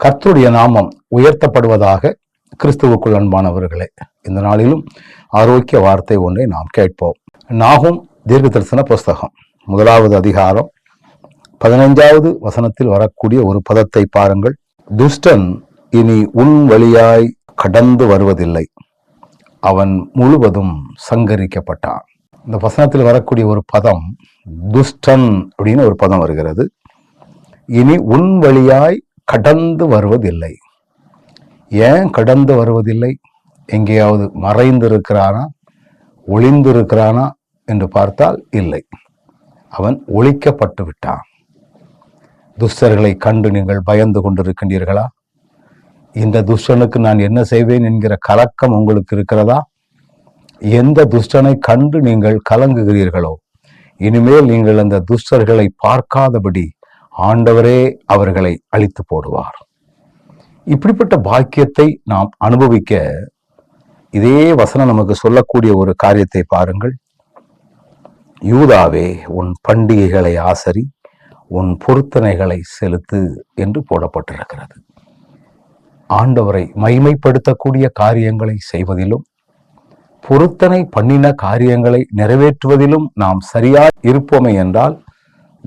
கர்த்தருடைய நாமம் உயர்த்தப்படுவதாக கிறிஸ்துவுக்குள் அன்பானவர்களே இந்த நாளிலும் ஆரோக்கிய வார்த்தை ஒன்றை நாம் கேட்போம். நாகும் தீர்க்க தரிசன புஸ்தகம் முதலாவது அதிகாரம் பதினைஞ்சாவது வசனத்தில் வரக்கூடிய ஒரு பதத்தை பாருங்கள். துஷ்டன் இனி உன் வழியாய் கடந்து வருவதில்லை. அவன் முழுவதும் சங்கரிக்கப்பட்டான். இந்த வசனத்தில் வரக்கூடிய ஒரு பதம் துஷ்டன் அப்படின்னு ஒரு பதம் வருகிறது. இனி உன் வழியாய் கடந்து வருவதில்லை. ஏன் கடந்து வருவதில்லை? எங்கேயாவது மறைந்திருக்கிறானா? ஒளிந்திருக்கிறானா? என்று பார்த்தால் இல்லை. அவன் ஒழிக்கப்பட்டு விட்டான். துஷ்டர்களை கண்டு நீங்கள் பயந்து கொண்டிருக்கின்றீர்களா? இந்த துஷ்டனுக்கு நான் என்ன செய்வேன் என்கிற கலக்கம் உங்களுக்கு இருக்கிறதா? எந்த துஷ்டனை கண்டு நீங்கள் கலங்குகிறீர்களோ இனிமேல் நீங்கள் அந்த துஷ்டர்களை பார்க்காதபடி ஆண்டவரே அவர்களை அழித்து போடுவார். இப்படிப்பட்ட பாக்கியத்தை நாம் அனுபவிக்க இதே வசனம் நமக்கு சொல்லக்கூடிய ஒரு காரியத்தை பாருங்கள். யூதாவே உன் பண்டிகைகளை ஆசரி உன் பொருத்தனைகளை செலுத்து என்று போடப்பட்டிருக்கிறது. ஆண்டவரை மைமைப்படுத்தக்கூடிய காரியங்களை செய்வதிலும் பொருத்தனை பண்ணின காரியங்களை நிறைவேற்றுவதிலும் நாம் சரியா இருப்போமே என்றால்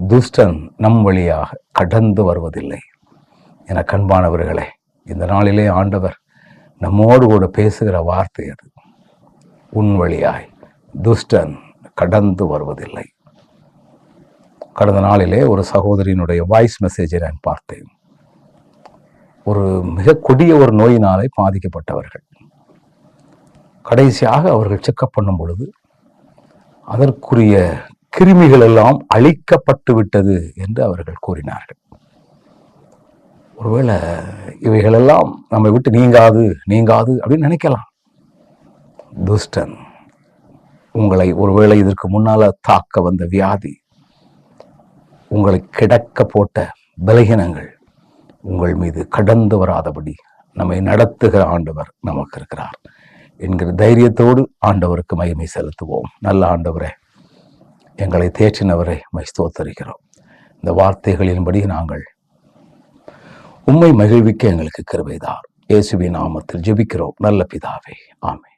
துஷ்டன் நம் வழியாக கடந்து வருவதில்லை. என கண்பானவர்களே இந்த நாளிலே ஆண்டவர் நம்மோடு கூட பேசுகிற வார்த்தை அது. உன் வழியாய் துஷ்டன் கடந்து வருவதில்லை. கடந்த நாளிலே ஒரு சகோதரியினுடைய வாய்ஸ் மெசேஜை நான் பார்த்தேன். ஒரு மிக கொடிய ஒரு நோயினாலே பாதிக்கப்பட்டவர்கள். கடைசியாக அவர்கள் செக்கப் பண்ணும் பொழுது அதற்குரிய கிருமிகள் எல்லாம் அழிக்கப்பட்டு விட்டது என்று அவர்கள் கூறினார்கள். ஒருவேளை இவைகளெல்லாம் நம்மை விட்டு நீங்காது நீங்காது அப்படின்னு நினைக்கலாம். துஷ்டன் உங்களை ஒருவேளை இதற்கு முன்னால தாக்க வந்த வியாதி உங்களை கிடக்க போட்ட பலகீனங்கள் உங்கள் மீது கடந்து வராதபடி நம்மை நடத்துகிற ஆண்டவர் நமக்கு இருக்கிறார். என்கிற தைரியத்தோடு ஆண்டவருக்கு மகிமை செலுத்துவோம். நல்ல ஆண்டவரே எங்களை தேற்றினவரை மைஸ்தோத்தரிக்கிறோம் இந்த வார்த்தைகளின்படி நாங்கள் உம்மை மகிழ்விக்க எங்களுக்கு கிருபைதார் இயேசுவின் நாமத்தில் ஜெபிக்கிறோம். நல்ல பிதாவே. ஆமை